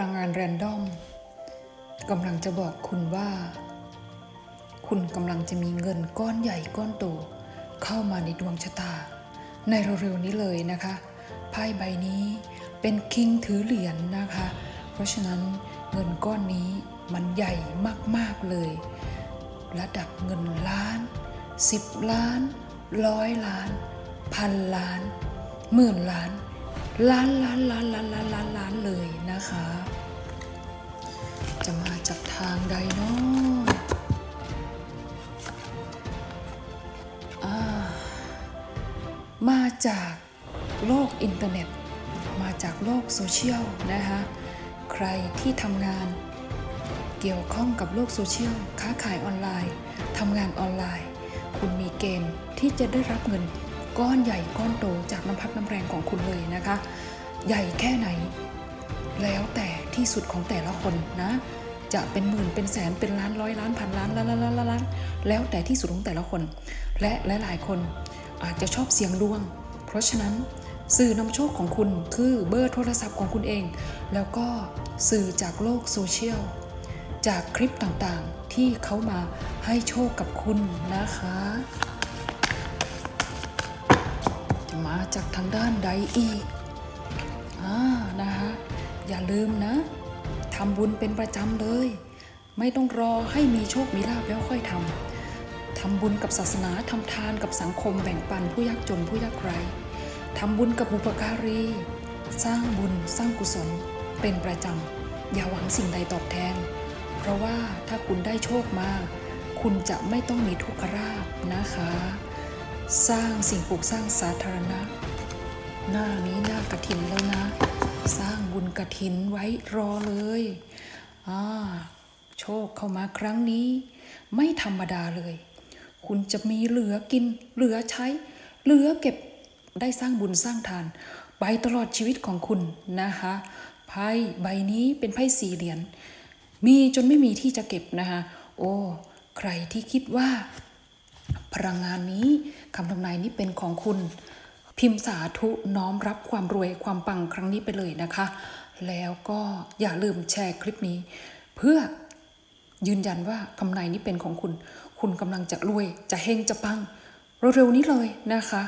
ลังงานแรนดอมกำลังจะบอกคุณว่า คุณกำลังจะมีเงินก้อนใหญ่ก้อนโตเข้ามาในดวงชะตา ในเร็วๆนี้เลยนะคะไพ่ใบนี้เป็นคิงถือเหรียญนะคะ เพราะฉะนั้นเงินก้อนนี้มันใหญ่มากๆเลย ระดับเงินล้าน10ล้านร้อยล้าน พันล้านหมื่นล้าน ล้านล้านล้านล้านล้านล้านล้านเลยนะคะ จะมาจากทางใดเนาะอ่ามาจากโลกอินเทอร์เน็ต มาจากโลกโซเชียลนะคะ ใครที่ทำงานเกี่ยวข้องกับโลกโซเชียล ค้าขายออนไลน์ ทำงานออนไลน์ คุณมีเกณฑ์ที่จะได้รับเงิน ก้อนใหญ่ก้อนโตจากน้ำพักน้ำแรงของคุณเลยนะคะ ใหญ่แค่ไหน แล้วแต่ที่สุดของแต่ละคนนะ จะเป็นหมื่นเป็นแสนเป็นล้านร้อยล้านพันล้านล้านล้านล้านล้านแล้วแต่ที่สุดของแต่ละคน และหลายๆคนอาจจะชอบเสียงดวง เพราะฉะนั้นสื่อนำโชคของคุณคือเบอร์โทรศัพท์ของคุณเอง แล้วก็สื่อจากโลกโซเชียล จากคลิปต่างๆที่เขามาให้โชคกับคุณนะคะ มาจากทางด้านใดอีกอ่านะคะอย่าลืมนะทำบุญเป็นประจำเลย ไม่ต้องรอให้มีโชคมีลาภแล้วค่อยทำทำบุญกับศาสนาทำทานกับสังคมแบ่งปันผู้ยากจนผู้ยากไร้ทำบุญกับบุปการี สร้างบุญสร้างกุศลเป็นประจำ อย่าหวังสิ่งใดตอบแทน เพราะว่าถ้าคุณได้โชคมา คุณจะไม่ต้องมีทุกขราบนะคะ สร้างสิ่งปลูกสร้างสาธารณะ หน้านี้หน้ากระถินแล้วนะ สร้างบุญกระถินไว้รอเลยอ่าโชคเข้ามาครั้งนี้ ไม่ธรรมดาเลย คุณจะมีเหลือกิน เหลือใช้ เหลือเก็บได้สร้างบุญสร้างทาน ไปตลอดชีวิตของคุณนะคะไพ่ใบนี้เป็นไพ่สี่เหรียญมีจนไม่มีที่จะเก็บนะคะโอ้ ใครที่คิดว่า พลังงานนี้คำทำนายนี้เป็นของคุณ พิมพ์สาธุน้อมรับความรวยความปังครั้งนี้ไปเลยนะคะ แล้วก็อย่าลืมแชร์คลิปนี้ เพื่อยืนยันว่าคำนายนี้เป็นของคุณ คุณกำลังจะรวยจะเฮงจะปังเร็วๆนี้เลยนะคะ